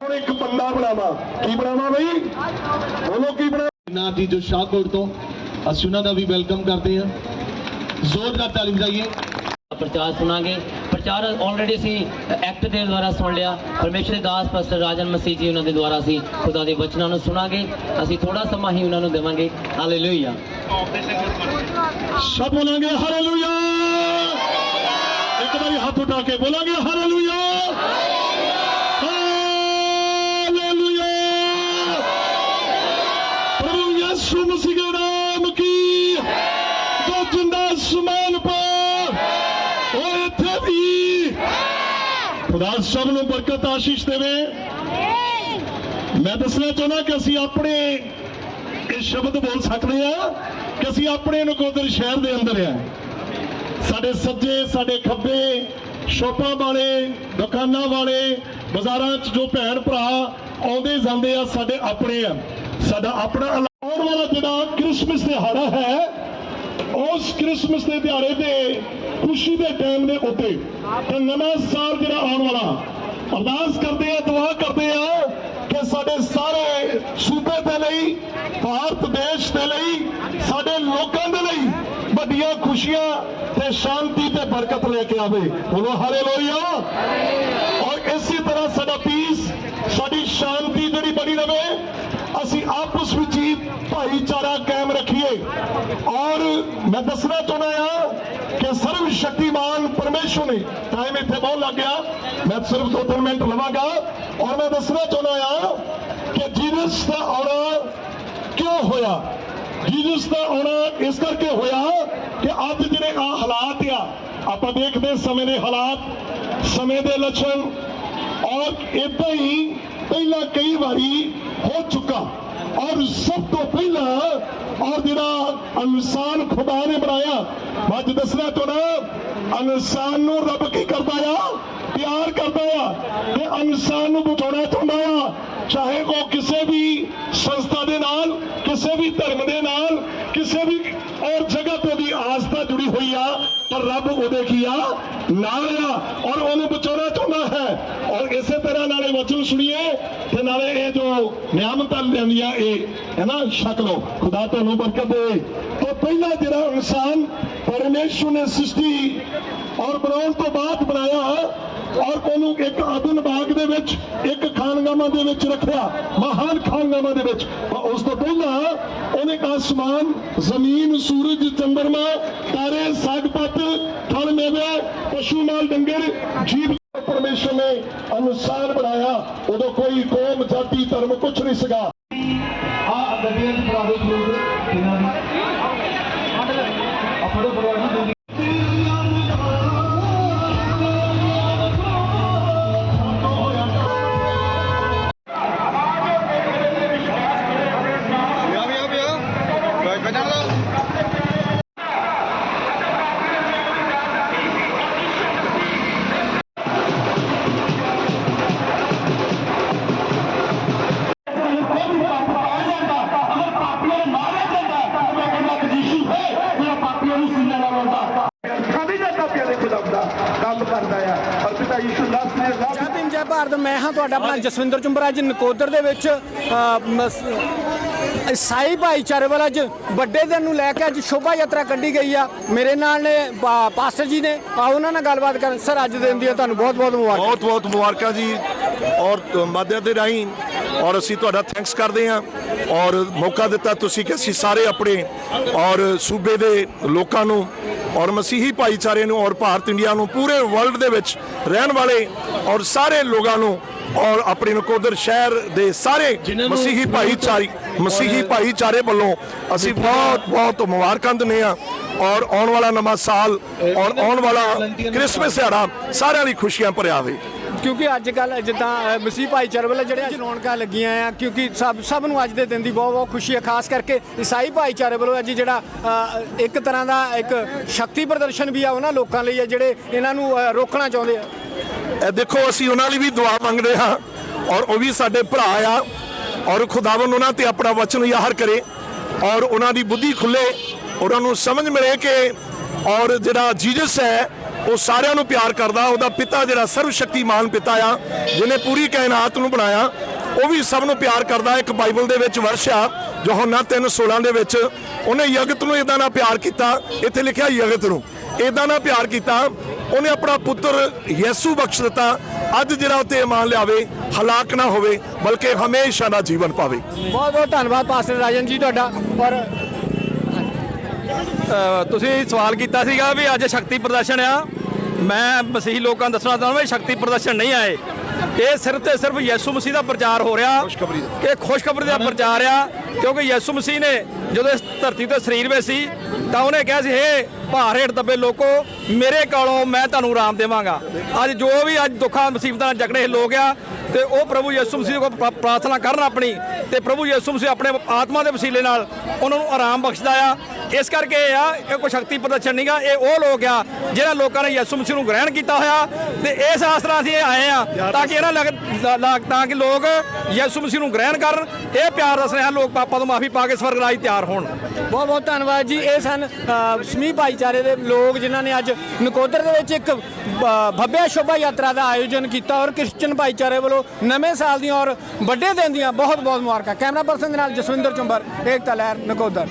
ਹੁਣ ਇੱਕ ਬੰਦਾ ਬਣਾਵਾ। ਕੀ ਬਣਾਵਾ ਬਈ? ਬੋਲੋ ਕੀ ਬਣਾ ਨਾਥ ਜੀ ਜੋ ਸ਼ਾਹਕੋਟ ਤੋਂ ਅਸੀਂ ਉਹਨਾਂ ਦਾ ਵੀ ਵੈਲਕਮ ਕਰਦੇ ਹਾਂ। ਜ਼ੋਰਦਾਰ ਤਾਲੀ ਬਜਾਈਏ ਪ੍ਰਚਾਰ ਸੁਣਾਂਗੇ। ਪ੍ਰਚਾਰ ਆਲਰੇਡੀ ਅਸੀਂ ਐਕਟ ਦੇ ਦੁਆਰਾ ਸੁਣ ਲਿਆ। ਪਰਮੇਸ਼ਰ ਦੇ ਦਾਸ ਪਾਸਟਰ ਰਾਜਨ ਮਸੀਹ ਜੀ ਉਹਨਾਂ ਦੇ ਦੁਆਰਾ ਅਸੀਂ ਖੁਦਾ ਦੇ ਬਚਨਾਂ ਨੂੰ ਸੁਣਾਂਗੇ। ਅਸੀਂ ਥੋੜਾ ਸਮਾਂ ਹੀ ਉਹਨਾਂ ਨੂੰ ਦੇਵਾਂਗੇ। ਹਾਲੇਲੂਇਆ ਸਭ ਬੋਲਾਂਗੇ ਹਾਲੇਲੂਇਆ ਇੱਕ ਵਾਰੀ ਹੱਥ ਉਠਾ ਕੇ ਬੋਲਾਂਗੇ ਹਾਲੇਲੂਇਆ ਹਾਲੇਲੂਇਆ ਪ੍ਰਭੂ ਯਿਸੂ ਮਸੀਹ ਦੇ ਨਾਮ ਕੀ ਜੋ ਜਿੰਦਾ ਸਮਾਨ ਪਰ ਉਹ ਇੱਥੇ ਵੀ ਖੁਦਾ ਸਭ ਨੂੰ ਬਰਕਤ ਆਸ਼ੀਸ਼ ਦੇਵੇ। ਮੈਂ ਦੱਸਣਾ ਚਾਹੁੰਦਾ ਕਿ ਅਸੀਂ ਆਪਣੇ ਇਹ ਸ਼ਬਦ ਬੋਲ ਸਕਦੇ ਆ ਕਿ ਅਸੀਂ ਆਪਣੇ ਨਕੋਦਰ ਸ਼ਹਿਰ ਦੇ ਅੰਦਰ ਆ ਸਾਡੇ ਸੱਜੇ, ਸਾਡੇ ਖੱਬੇ, ਸ਼ੋਪਾਂ ਵਾਲੇ, ਦੁਕਾਨਾਂ ਵਾਲੇ, ਬਾਜ਼ਾਰਾਂ 'ਚ ਜੋ ਭੈਣ ਭਰਾ ਆਉਂਦੇ ਜਾਂਦੇ ਆ, ਸਾਡੇ ਆਪਣੇ ਆ। ਸਾਡਾ ਆਪਣਾ ਆਉਣ ਵਾਲਾ ਜਿਹੜਾ ਕ੍ਰਿਸਮਸ ਦਿਹਾੜਾ ਹੈ, ਉਸ ਕ੍ਰਿਸਮਸ ਦੇ ਦਿਹਾੜੇ ਤੇ ਖੁਸ਼ੀ ਦੇ ਟਾਈਮ ਦੇ ਉੱਤੇ ਤੇ ਨਵਾਂ ਸਾਲ ਜਿਹੜਾ ਆਉਣ ਵਾਲਾ ਅਰਦਾਸ ਕਰਦੇ ਆ ਦੁਆ ਕਰਦੇ ਆ ਕਿ ਸਾਡੇ ਸਾਰੇ ਸੂਬੇ ਦੇ ਲਈ ਭਾਰਤ ਦੇਸ਼ ਦੇ ਲਈ ਸਾਡੇ ਲੋਕਾਂ ਦੇ ਲਈ ਵੱਡੀਆਂ ਖੁਸ਼ੀਆਂ ਤੇ ਸ਼ਾਂਤੀ ਤੇ ਬਰਕਤ ਲੈ ਕੇ ਆਵੇ ਬੋਲੋ ਹਾਲੇਲੂਇਆ ਔਰ ਇਸੇ ਤਰ੍ਹਾਂ ਸਾਡਾ ਪੀਸ ਸਾਡੀ ਸ਼ਾਂਤੀ ਜਿਹੜੀ ਬਣੀ ਰਵੇ ਅਸੀਂ ਆਪਸ ਵਿੱਚ ਹੀ ਭਾਈਚਾਰਾ ਕਾਇਮ ਰੱਖੀਏ। ਔਰ ਮੈਂ ਦੱਸਣਾ ਚਾਹੁੰਦਾ ਆ ਕਿ ਸਰਵ ਸ਼ਕਤੀਮਾਨ ਪਰਮੇਸ਼ਵਰ ਨੇ ਟਾਈਮ ਇੱਥੇ ਬਹੁਤ ਲੱਗ ਗਿਆ। ਮੈਂ ਸਿਰਫ ਦੋ ਤਿੰਨ ਮਿੰਟ ਲਵਾਂਗਾ। ਔਰ ਮੈਂ ਦੱਸਣਾ ਚਾਹੁੰਦਾ ਆ ਕਿ ਜੀਸਸ ਦਾ ਆਉਣਾ ਕਿਉਂ ਹੋਇਆ? ਜੀਸਸ ਦਾ ਆਉਣਾ ਇਸ ਕਰਕੇ ਹੋਇਆ ਕਿ ਅੱਜ ਜਿਹੜੇ ਆ ਹਾਲਾਤ ਆ, ਆਪਾਂ ਦੇਖਦੇ ਸਮੇਂ ਦੇ ਹਾਲਾਤ, ਸਮੇਂ ਦੇ ਲੱਛਣ। ਔਰ ਇਦਾਂ ਹੀ ਪਹਿਲਾਂ ਕਈ ਵਾਰੀ ਹੋ ਚੁੱਕਾ ਔਰ ਸਭ ਤੋਂ ਪਹਿਲਾਂ ਔਰ ਜਿਹੜਾ ਇਨਸਾਨ ਖੁਦਾ ਨੇ ਬਣਾਇਆ ਮੈਂ ਅੱਜ ਦੱਸਣਾ ਚਾਹੁੰਦਾ ਇਨਸਾਨ ਨੂੰ ਰੱਬ ਕੀ ਕਰਦਾ ਆ ਪਿਆਰ ਕਰਦਾ ਆ ਤੇ ਇਨਸਾਨ ਨੂੰ ਬਚਾਉਣਾ ਚਾਹੁੰਦਾ ਆ ਚਾਹੇ ਉਹ ਕਿਸੇ ਵੀ ਸੰਸਥਾ ਦੇ ਨਾਲ ਕਿਸੇ ਵੀ ਧਰਮ ਦੇ ਨਾਲ ਕਿਸੇ ਵੀ ਔਰ ਜਗ੍ਹਾ ਤੋਂ ਵੀ ਆਸਥਾ ਆ ਰੱਬ ਉਹਦੇ ਕੀ ਆ? ਨਾਲ ਆ ਔਰ ਉਹਨੂੰ ਬਚਾਉਣਾ ਚਾਹੁੰਦਾ ਹੈ। ਔਰ ਇਸੇ ਤਰ੍ਹਾਂ ਨਾਲੇ ਵਚਨ ਸੁਣੀਏ ਤੇ ਨਾਲੇ ਇਹ ਜੋ ਨਿਆਮਤਾਂ ਲੈਂਦੀਆਂ ਇਹ, ਹੈ ਨਾ? ਛਕ ਲਓ। ਖੁਦਾ ਤੁਹਾਨੂੰ ਬਰਕਤ ਦੇ। ਤੇ ਪਹਿਲਾ ਜਿਹੜਾ ਇਨਸਾਨ ਪਰਮੇਸ਼ਵਰ ਨੇ ਸ੍ਰਿਸ਼ਟੀ ਔਰ ਬਣਾਉਣ ਤੋਂ ਬਾਅਦ ਬਣਾਇਆ ਔਰ ਉਹਨੂੰ ਇੱਕ ਆਦਨ ਬਾਗ ਦੇ ਵਿੱਚ, ਇੱਕ ਖਾਨਗਾਹਾਂ ਦੇ ਵਿੱਚ ਰੱਖਿਆ, ਮਹਾਨ ਖਾਨਗਾਹਾਂ ਦੇ ਵਿੱਚ। ਉਸ ਤੋਂ ਪਹਿਲਾਂ ਉਹਨੇ ਆਸਮਾਨ ਜ਼ਮੀਨ, ਸੂਰਜ, ਚੰਦਰਮਾ, ਤਾਰੇ ਸਾਗ ਪੱਤ ਮੇਵੇ, ਪਸ਼ੂ ਮਾਲ, ਡੰਗਰ, ਜੀਵ ਪਰਮੇਸ਼ਰ ਨੇ ਅਨੁਸਾਰ ਬਣਾਇਆ। ਉਦੋਂ ਕੋਈ ਕੌਮ, ਜਾਤੀ, ਧਰਮ ਕੁਛ ਨਹੀਂ ਸੀਗਾ। ਆ ਗੱਡੀਆਂ ਦੀ ਬਰਾਬਰ ਮੈਂ ਹਾਂ ਤੁਹਾਡਾ ਆਪਣਾ ਜਸਵਿੰਦਰ ਚੁੰਬਰਾ ਅੱਜ ਨਕੋਦਰ ਦੇ ਵਿੱਚ ਈਸਾਈ ਭਾਈਚਾਰੇ ਵੱਲ ਅੱਜ ਵੱਡੇ ਦਿਨ ਨੂੰ ਲੈ ਕੇ ਅੱਜ ਸ਼ੋਭਾ ਯਾਤਰਾ ਕੱਢੀ ਗਈ ਆ। ਮੇਰੇ ਨਾਲ ਨੇ ਪਾਸਟਰ ਜੀ ਨੇ ਆ ਉਹਨਾਂ ਨਾਲ ਗੱਲਬਾਤ ਕਰਨ। ਸਰ ਅੱਜ ਦੇ ਦਿਨ ਦੀਆਂ ਤੁਹਾਨੂੰ ਬਹੁਤ ਬਹੁਤ ਮੁਬਾਰਕਾਂ। ਬਹੁਤ ਬਹੁਤ ਮੁਬਾਰਕਾਂ ਜੀ ਔਰ ਮਾਧਿਅਮ ਦੇ ਰਾਹੀਂ ਔਰ ਅਸੀਂ ਤੁਹਾਡਾ ਥੈਂਕਸ ਕਰਦੇ ਹਾਂ ਔਰ ਮੌਕਾ ਦਿੱਤਾ ਤੁਸੀਂ ਕਿ ਅਸੀਂ ਸਾਰੇ ਆਪਣੇ ਔਰ ਸੂਬੇ ਦੇ ਲੋਕਾਂ ਨੂੰ ਔਰ ਮਸੀਹੀ ਭਾਈਚਾਰੇ ਨੂੰ ਔਰ ਭਾਰਤ ਇੰਡੀਆ ਨੂੰ ਪੂਰੇ ਵਰਲਡ ਦੇ ਵਿੱਚ ਰਹਿਣ ਵਾਲੇ ਔਰ ਸਾਰੇ ਲੋਕਾਂ ਨੂੰ ਔਰ ਆਪਣੇ ਨਕੋਦਰ ਸ਼ਹਿਰ ਦੇ ਸਾਰੇ ਮਸੀਹੀ ਭਾਈਚਾਰੇ ਮਸੀਹੀ ਭਾਈਚਾਰੇ ਵੱਲੋਂ ਅਸੀਂ ਬਹੁਤ ਬਹੁਤ ਮੁਬਾਰਕਾਂ ਦਿੰਦੇ ਹਾਂ ਔਰ ਆਉਣ ਵਾਲਾ ਨਵਾਂ ਸਾਲ ਔਰ ਆਉਣ ਵਾਲਾ ਕ੍ਰਿਸਮਸ ਦਿਹਾੜਾ ਸਾਰਿਆਂ ਲਈ ਖੁਸ਼ੀਆਂ ਭਰਿਆ ਹੋਵੇ। ਕਿਉਂਕਿ ਅੱਜ ਕੱਲ ਜਿੱਦਾਂ ਮਸੀਹ ਭਾਈਚਾਰੇ ਵੱਲ ਜਿਹੜੇ ਅੱਜ ਰੌਣਕਾਂ ਲੱਗੀਆਂ ਆ, ਕਿਉਂਕਿ ਸਭ ਸਭ ਨੂੰ ਅੱਜ ਦੇ ਦਿਨ ਦੀ ਬਹੁਤ ਬਹੁਤ ਖੁਸ਼ੀ ਹੈ ਖਾਸ ਕਰਕੇ ਈਸਾਈ ਭਾਈਚਾਰੇ ਵੱਲੋਂ ਅੱਜ ਜਿਹੜਾ ਇੱਕ ਤਰ੍ਹਾਂ ਦਾ ਇੱਕ ਸ਼ਕਤੀ ਪ੍ਰਦਰਸ਼ਨ ਵੀ ਆ ਉਹਨਾਂ ਲੋਕਾਂ ਲਈ ਆ, ਜਿਹੜੇ ਇਹਨਾਂ ਨੂੰ ਰੋਕਣਾ ਚਾਹੁੰਦੇ ਆ। ਦੇਖੋ, ਅਸੀਂ ਉਹਨਾਂ ਲਈ ਵੀ ਦੁਆ ਮੰਗਦੇ ਹਾਂ ਔਰ ਉਹ ਵੀ ਸਾਡੇ ਭਰਾ ਆ ਔਰ ਖੁਦਾਵੰ ਉਹਨਾਂ ਤੇ ਆਪਣਾ ਵਚਨ ਯਾਹਰ ਕਰੇ ਔਰ ਉਹਨਾਂ ਦੀ ਬੁੱਧੀ ਖੁੱਲੇ, ਉਹਨਾਂ ਨੂੰ ਸਮਝ ਮਿਲੇ ਕਿ ਔਰ ਜਿਹੜਾ ਜੀਜਸ ਹੈ ਉਹ ਸਾਰਿਆਂ ਨੂੰ ਪਿਆਰ ਕਰਦਾ ਉਹਦਾ ਪਿਤਾ ਜਿਹੜਾ ਸਰਵ ਸ਼ਕਤੀਮਾਨ ਪਿਤਾ ਆ ਜਿਹਨੇ ਪੂਰੀ ਕਾਇਨਾਤ ਨੂੰ ਬਣਾਇਆ ਉਹ ਵੀ ਸਭ ਨੂੰ ਪਿਆਰ ਕਰਦਾ ਇੱਕ ਬਾਈਬਲ ਦੇ ਵਿੱਚ ਵਰਸ਼ ਆ ਯੋਹੰਨਾ 3:16 ਦੇ ਵਿੱਚ ਉਹਨੇ ਯਗਤ ਨੂੰ ਇਦਾਂ ਨਾਲ ਪਿਆਰ ਕੀਤਾ ਇੱਥੇ ਲਿਖਿਆ ਯਗਤ ਨੂੰ ਇਦਾਂ ਨਾਲ ਪਿਆਰ ਕੀਤਾ ਉਹਨੇ ਆਪਣਾ ਪੁੱਤਰ ਯਿਸੂ ਬਖਸ਼ ਦਿੱਤਾ ਅੱਜ ਜਿਹੜਾ ਉਤੇ ਇਮਾਨ ਲਿਆਵੇ ਹਲਾਕ ਨਾ ਹੋਵੇ ਬਲਕਿ ਹਮੇਸ਼ਾ ਦਾ ਜੀਵਨ ਪਾਵੇ। ਬਹੁਤ ਬਹੁਤ ਧੰਨਵਾਦ ਪਾਸਟਰ ਰਾਜਨ ਜੀ ਤੁਹਾਡਾ ਔਰ ਤੁਸੀਂ ਸਵਾਲ ਕੀਤਾ ਸੀਗਾ ਵੀ ਅੱਜ ਸ਼ਕਤੀ ਪ੍ਰਦਰਸ਼ਨ ਆ ਮੈਂ ਮਸੀਹੀ ਲੋਕਾਂ ਨੂੰ ਦੱਸਣਾ ਚਾਹੁੰਦਾ ਵੀ ਸ਼ਕਤੀ ਪ੍ਰਦਰਸ਼ਨ ਨਹੀਂ ਆਏ। ਇਹ ਸਿਰਫ ਤੇ ਸਿਰਫ ਯਿਸੂ ਮਸੀਹ ਦਾ ਪ੍ਰਚਾਰ ਹੋ ਰਿਹਾ। ਕਿ ਖੁਸ਼ਖਬਰੀ ਦਾ ਪ੍ਰਚਾਰ ਆ ਕਿਉਂਕਿ ਯਿਸੂ ਮਸੀਹ ਨੇ ਜਦੋਂ ਇਸ ਧਰਤੀ ਤੇ ਸਰੀਰ ਵਿੱਚ ਸੀ ਤਾਂ ਉਹਨੇ ਕਿਹਾ ਸੀ ਹੇ ਭਾਰ ਹੇਠ ਦੱਬੇ ਲੋਕੋ ਮੇਰੇ ਕੋਲੋਂ ਮੈਂ ਤੁਹਾਨੂੰ ਆਰਾਮ ਦੇਵਾਂਗਾ। ਅੱਜ ਜੋ ਵੀ ਅੱਜ ਦੁੱਖਾਂ ਮੁਸੀਬਤਾਂ ਨਾਲ ਜਕੜੇ ਲੋਕ ਆ ਤੇ ਉਹ ਪ੍ਰਭੂ ਯਿਸੂ ਮਸੀਹ ਕੋਲ ਪ੍ਰਾ- ਪ੍ਰਾਰਥਨਾ ਕਰਨ ਆਪਣੀ ਤੇ ਪ੍ਰਭੂ ਯਿਸੂ ਮਸੀਹ ਆਪਣੇ ਆਤਮਾ ਦੇ ਵਸੀਲੇ ਨਾਲ ਉਹਨਾਂ ਨੂੰ ਆਰਾਮ ਬਖਸ਼ਦਾ ਆ। ਇਸ ਕਰਕੇ ਇਹ ਆ ਇਹ ਕੋਈ ਸ਼ਕਤੀ ਪ੍ਰਦਰਸ਼ਨ ਨਹੀਂਗਾ ਇਹ ਉਹ ਲੋਕ ਆ ਜਿਹੜਾ ਲੋਕਾਂ ਨੇ ਯਿਸੂ ਮਸੀਹ ਨੂੰ ਗ੍ਰਹਿਣ ਕੀਤਾ ਹੋਇਆ ਤੇ ਇਸ ਆਸਰਾ ਅਸੀਂ ਇਹ ਆਏ ਆ ਤਾਂ ਕਿ ਇਹਨਾਂ ਲਗ- ਤਾਂ ਕਿ ਲੋਕ ਯਿਸੂ ਮਸੀਹ ਨੂੰ ਗ੍ਰਹਿਣ ਕਰਨ ਇਹ ਪਿਆਰ ਦਾ ਸੁਨੇਹਾ ਲੋਕ ਪਾਪਾ ਤੋਂ ਮਾਫੀ ਪਾ ਕੇ ਸਵਰਗ ਰਾਜ ਤਿਆਰ ਹੋਣ। ਬਹੁਤ ਬਹੁਤ ਧੰਨਵਾਦ ਜੀ। ਇਹ ਸਨ ਅ, ਭਾਈਚਾਰੇ ਦੇ ਲੋਕ ਜਿਨ੍ਹਾਂ ਨੇ ਅੱਜ ਨਕੋਦਰ ਦੇ ਵਿੱਚ ਇੱਕ ਅ, ਸ਼ੋਭਾ ਯਾਤਰਾ ਦਾ ਆਯੋਜਨ ਕੀਤਾ ਔਰ ਕ੍ਰਿਸਚਨ ਭਾਈਚਾਰੇ ਵੱਲੋਂ ਨਵੇਂ ਸਾਲ ਦੀਆਂ ਔਰ ਵੱਡੇ ਦਿਨ ਦੀਆਂ ਬਹੁਤ ਬਹੁਤ ਮੁਬਾਰਕਾਂ। ਕੈਮਰਾ ਪਰਸਨ ਦੇ ਨਾਲ ਜਸਵਿੰਦਰ ਚੁੰਬਰ ਏਕਤਾ ਲਹਿਰ ਨਕੋਦਰ।